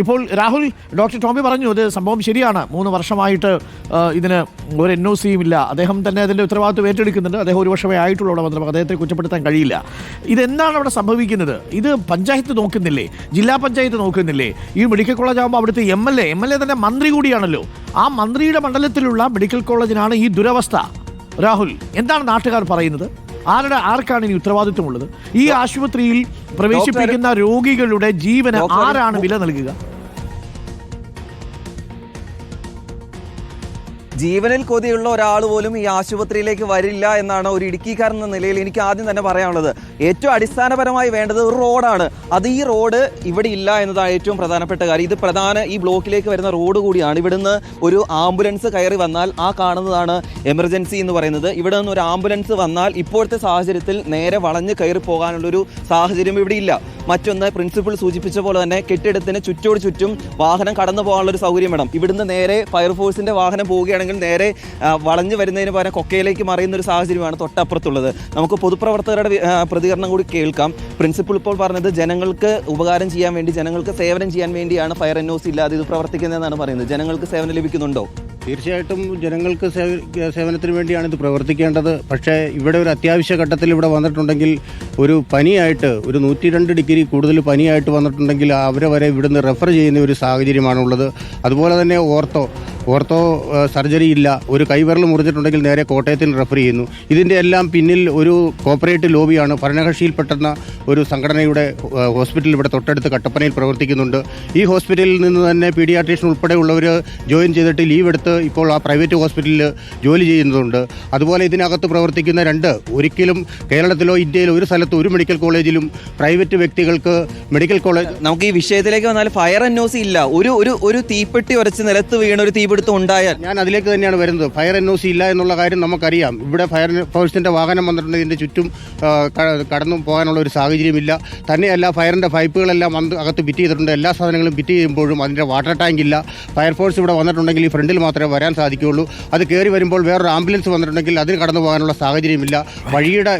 ഇപ്പോൾ രാഹുൽ ഡോക്ടർ ടോമി പറഞ്ഞു ഇത് സംഭവം ശരിയാണ്. മൂന്ന് വർഷമായിട്ട് ഇതിന് ഒരു എൻ ഒ സിയും ഇല്ല. അദ്ദേഹം തന്നെ അതിന്റെ ഉത്തരവാദിത്വം ഏറ്റെടുക്കുന്നുണ്ട്. അദ്ദേഹം ഒരു വർഷമേ ആയിട്ടുള്ളൂ അവിടെ വന്നത് അദ്ദേഹത്തെ കുറ്റപ്പെടുത്താൻ കഴിയില്ല. ഇതെന്താണ് അവിടെ സംഭവിക്കുന്നത്? ഇത് പഞ്ചായത്ത് നോക്കുന്നില്ലേ? ജില്ലാ പഞ്ചായത്ത് നോക്കുന്നില്ലേ? ഈ മെഡിക്കൽ കോളേജ് ആകുമ്പോൾ അവിടുത്തെ M L A M L A തന്നെ മന്ത്രി കൂടിയാണല്ലോ. ആ മന്ത്രിയുടെ മണ്ഡലത്തിലുള്ള മെഡിക്കൽ കോളേജിനാണ് ഈ ദുരവസ്ഥ. രാഹുൽ എന്താണ് നാട്ടുകാർ പറയുന്നത്? ആരുടെ ആർക്കാണ് ഇനി ഉത്തരവാദിത്വമുള്ളത്? ഈ ആശുപത്രിയിൽ പ്രവേശിപ്പിക്കുന്ന രോഗികളുടെ ജീവന് ആരാണ് വില നൽകുക? ജീവനിൽ കൊതിയുള്ള ഒരാൾ പോലും ഈ ആശുപത്രിയിലേക്ക് വരില്ല എന്നാണ് ഒരു ഇടുക്കിക്കാരൻ എന്ന നിലയിൽ എനിക്ക് ആദ്യം തന്നെ പറയാനുള്ളത്. ഏറ്റവും അടിസ്ഥാനപരമായി വേണ്ടത് ഒരു റോഡാണ്. അത് ഈ റോഡ് ഇവിടെ ഇല്ല എന്നതാണ് ഏറ്റവും പ്രധാനപ്പെട്ട കാര്യം. ഇത് പ്രധാന ഈ ബ്ലോക്കിലേക്ക് വരുന്ന റോഡ് കൂടിയാണ്. ഇവിടുന്ന് ഒരു ആംബുലൻസ് കയറി വന്നാൽ ആ കാണുന്നതാണ് എമർജൻസി എന്ന് പറയുന്നത്. ഇവിടെ നിന്ന് ഒരു ആംബുലൻസ് വന്നാൽ ഇപ്പോഴത്തെ സാഹചര്യത്തിൽ നേരെ വളഞ്ഞ് കയറി പോകാനുള്ളൊരു സാഹചര്യം ഇവിടെ ഇല്ല. മറ്റൊന്ന് പ്രിൻസിപ്പൾ സൂചിപ്പിച്ച പോലെ തന്നെ കെട്ടിടത്തിന് ചുറ്റോട് ചുറ്റും വാഹനം കടന്നു പോകാനുള്ള ഒരു സൗകര്യം വേണം. ഇവിടുന്ന് നേരെ ഫയർഫോഴ്സിന്റെ വാഹനം പോവുകയാണെങ്കിൽ നേരെ വളഞ്ഞു വരുന്നതിന് പകരം കൊക്കയിലേക്ക് മറിയുന്ന ഒരു സാഹചര്യമാണ് തൊട്ടപ്പുറത്തുള്ളത്. നമുക്ക് പൊതുപ്രവർത്തകരുടെ പ്രതികരണം കൂടി കേൾക്കാം. പ്രിൻസിപ്പൾ ഇപ്പോൾ പറഞ്ഞത് ജനങ്ങൾക്ക് ഉപകാരം ചെയ്യാൻ വേണ്ടി ജനങ്ങൾക്ക് സേവനം ചെയ്യാൻ വേണ്ടിയാണ് ഫയർ എൻ ഇല്ലാതെ ഇത് പ്രവർത്തിക്കുന്നതെന്നാണ് പറയുന്നത്. ജനങ്ങൾക്ക് സേവനം ലഭിക്കുന്നുണ്ടോ? തീർച്ചയായിട്ടും ജനങ്ങൾക്ക് സേവ- സേവനത്തിന് വേണ്ടിയാണ് ഇത് പ്രവർത്തിക്കേണ്ടത്. പക്ഷേ ഇവിടെ ഒരു അത്യാവശ്യ ഘട്ടത്തിൽ ഇവിടെ വന്നിട്ടുണ്ടെങ്കിൽ ഒരു പനിയായിട്ട് ഒരു നൂറ്റി രണ്ട് ഡിഗ്രി കൂടുതൽ പനിയായിട്ട് വന്നിട്ടുണ്ടെങ്കിൽ അവരെ വരെ ഇവിടുന്ന് റെഫർ ചെയ്യുന്ന ഒരു സാഹചര്യമാണുള്ളത്. അതുപോലെ തന്നെ ഓർത്തോ ഓർത്തോ സർജറി ഇല്ല. ഒരു കൈവിരൽ മുറിഞ്ഞിട്ടുണ്ടെങ്കിൽ നേരെ കോട്ടയത്തിൽ റെഫർ ചെയ്യുന്നു. ഇതിന്റെ എല്ലാം പിന്നിൽ ഒരു കോപ്പറേറ്റീവ് ലോബിയാണ് ഭരണകക്ഷിയിൽപ്പെട്ടെന്ന ഒരു സംഘടനയുടെ ഹോസ്പിറ്റൽ ഇവിടെ തൊട്ടടുത്ത് കട്ടപ്പനയിൽ പ്രവർത്തിക്കുന്നുണ്ട്. ഈ ഹോസ്പിറ്റലിൽ നിന്ന് തന്നെ പീഡിയാട്രീഷ്യൻ ഉൾപ്പെടെയുള്ളവർ ജോയിൻ ചെയ്തിട്ട് ലീവ് എടുത്ത് ഇപ്പോൾ ആ പ്രൈവറ്റ് ഹോസ്പിറ്റലിൽ ജോലി ചെയ്യുന്നതുണ്ട് അതുപോലെ ഇതിനകത്ത് പ്രവർത്തിക്കുന്ന രണ്ട് ഒരിക്കലും കേരളത്തിലോ ഇന്ത്യയിലോ ഒരു സ്ഥലത്ത് ഒരു മെഡിക്കൽ കോളേജിലും പ്രൈവറ്റ് വ്യക്തികൾക്ക് മെഡിക്കൽ കോളേജ് നമുക്ക് ഈ വിഷയത്തിലേക്ക് വന്നാൽ ഫയർ അന്വേഷി ഇല്ല. ഒരു ഒരു ഒരു തീപ്പെട്ടി ഉരച്ച് നിലത്ത് വീണ ഒരു തീപിടുത്തം ഉണ്ടായാൽ ഞാൻ അതിലേക്ക് തന്നെയാണ് വരുന്നത്. ഫയർ എൻ ഒ സി ഇല്ല എന്നുള്ള കാര്യം നമുക്കറിയാം. ഇവിടെ ഫയർ ഫോഴ്സിന്റെ വാഹനം വന്നിട്ടുണ്ട്. ഇതിന്റെ ചുറ്റും കടന്നു പോകാനുള്ള ഒരു സാഹചര്യമില്ല. തന്നെയല്ല ഫയറിന്റെ പൈപ്പുകളെല്ലാം അകത്ത് ഫിറ്റ് ചെയ്തിട്ടുണ്ട്. എല്ലാ സാധനങ്ങളും ഫിറ്റ് ചെയ്യുമ്പോഴും അതിന്റെ വാട്ടർ ടാങ്ക് ഇല്ല. ഫയർഫോഴ്സ് ഇവിടെ വന്നിട്ടുണ്ടെങ്കിൽ ഈ ഫ്രണ്ടിൽ മാത്രമേ വരാൻ സാധിക്കുകയുള്ളൂ. അത് കയറി വരുമ്പോൾ വേറൊരു ആംബുലൻസ് വന്നിട്ടുണ്ടെങ്കിൽ അതിന് കടന്നു പോകാനുള്ള സാഹചര്യമില്ല. വഴിയുടെ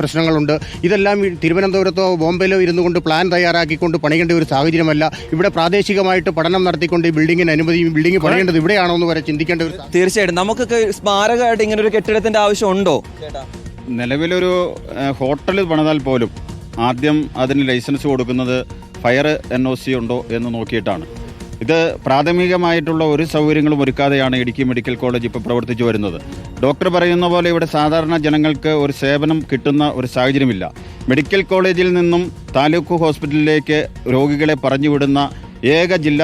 പ്രശ്നങ്ങളുണ്ട്. ഇതെല്ലാം തിരുവനന്തപുരത്തോ ബോംബെയിലോ ഇരുന്നു കൊണ്ട് പ്ലാൻ തയ്യാറാക്കിക്കൊണ്ട് പണിയേണ്ട ഒരു സാഹചര്യമല്ല. ഇവിടെ പ്രാദേശികമായിട്ട് പഠനം നടത്തിക്കൊണ്ട് ഈ ബിൽഡിങ്ങിന് അനുമതി ബിൽഡിംഗ് ബിൽഡിംഗ് പണിയേണ്ടത് ഇവിടെയാണോ എന്ന് വരെ ചിന്തിക്കേണ്ട ഒരു. തീർച്ചയായിട്ടും. നമുക്കൊക്കെ സ്മാരകമായിട്ട് ഇങ്ങനെ ഒരു കെട്ടിടത്തിന്റെ ആവശ്യം ഉണ്ടോ നിലവിലൊരു ഹോട്ടൽ പണിതാൽ പോലും ആദ്യം അതിന് ലൈസൻസ് കൊടുക്കുന്നത് ഫയർ എൻ ഒ സി ഉണ്ടോ എന്ന് നോക്കിയിട്ടാണ്. ഇത് പ്രാഥമികമായിട്ടുള്ള ഒരു സൗകര്യങ്ങളും ഒരുക്കാതെയാണ് ഇടുക്കി മെഡിക്കൽ കോളേജ് ഇപ്പോൾ പ്രവർത്തിച്ചു വരുന്നത്. ഡോക്ടർ പറയുന്ന പോലെ ഇവിടെ സാധാരണ ജനങ്ങൾക്ക് ഒരു സേവനം കിട്ടുന്ന ഒരു സാഹചര്യമില്ല. മെഡിക്കൽ കോളേജിൽ നിന്നും താലൂക്ക് ഹോസ്പിറ്റലിലേക്ക് രോഗികളെ പറഞ്ഞുവിടുന്ന ഏക ജില്ല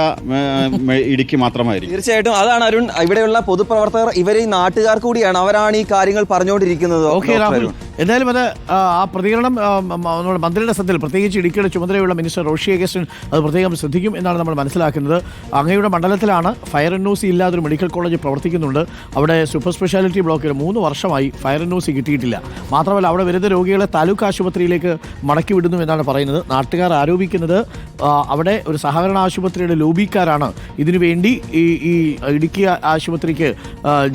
ഇടുക്കി മാത്രമായിരിക്കും. തീർച്ചയായിട്ടും. അതാണ് അരുൺ. ഇവിടെയുള്ള പൊതുപ്രവർത്തകർ ഇവരെ ഈ നാട്ടുകാർ കൂടിയാണ്. അവരാണ് ഈ കാര്യങ്ങൾ പറഞ്ഞുകൊണ്ടിരിക്കുന്നത്. ഓക്കെ രാഹുൽ. അരുൺ. എന്തായാലും അത് ആ പ്രതികരണം നമ്മുടെ മന്ത്രിയുടെ സ്ഥലത്തിൽ പ്രത്യേകിച്ച് ഇടുക്കിയുടെ ചുമതലയുള്ള മിനിസ്റ്റർ റോഷി അഗസ്റ്റിൻ അത് പ്രത്യേകം ശ്രദ്ധിക്കും എന്നാണ് നമ്മൾ മനസ്സിലാക്കുന്നത്. അങ്ങയുടെ മണ്ഡലത്തിലാണ് ഫയർ എൻ ഒ സി ഇല്ലാതൊരു മെഡിക്കൽ കോളേജ് പ്രവർത്തിക്കുന്നുണ്ട്. അവിടെ സൂപ്പർ സ്പെഷ്യാലിറ്റി ബ്ലോക്കിൽ മൂന്ന് വർഷമായി ഫയർ എൻ ഒ സി കിട്ടിയിട്ടില്ല. മാത്രമല്ല അവിടെ വരുന്ന രോഗികളെ താലൂക്ക് ആശുപത്രിയിലേക്ക് മടക്കി വിടുന്നു എന്നാണ് പറയുന്നത്. നാട്ടുകാർ ആരോപിക്കുന്നത് അവിടെ ഒരു സഹകരണ ആശുപത്രിയുടെ ലോബിക്കാരാണ്. ഇതിനുവേണ്ടി ഈ ഈ ഇടുക്കി ആശുപത്രിക്ക്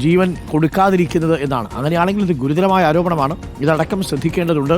ജീവൻ കൊടുക്കാതിരിക്കുന്നത് എന്നാണ്. അങ്ങനെയാണെങ്കിൽ ഇത് ഗുരുതരമായ ആരോപണമാണ്. ഇതടക്കം ശ്രദ്ധിക്കേണ്ടതുണ്ട്.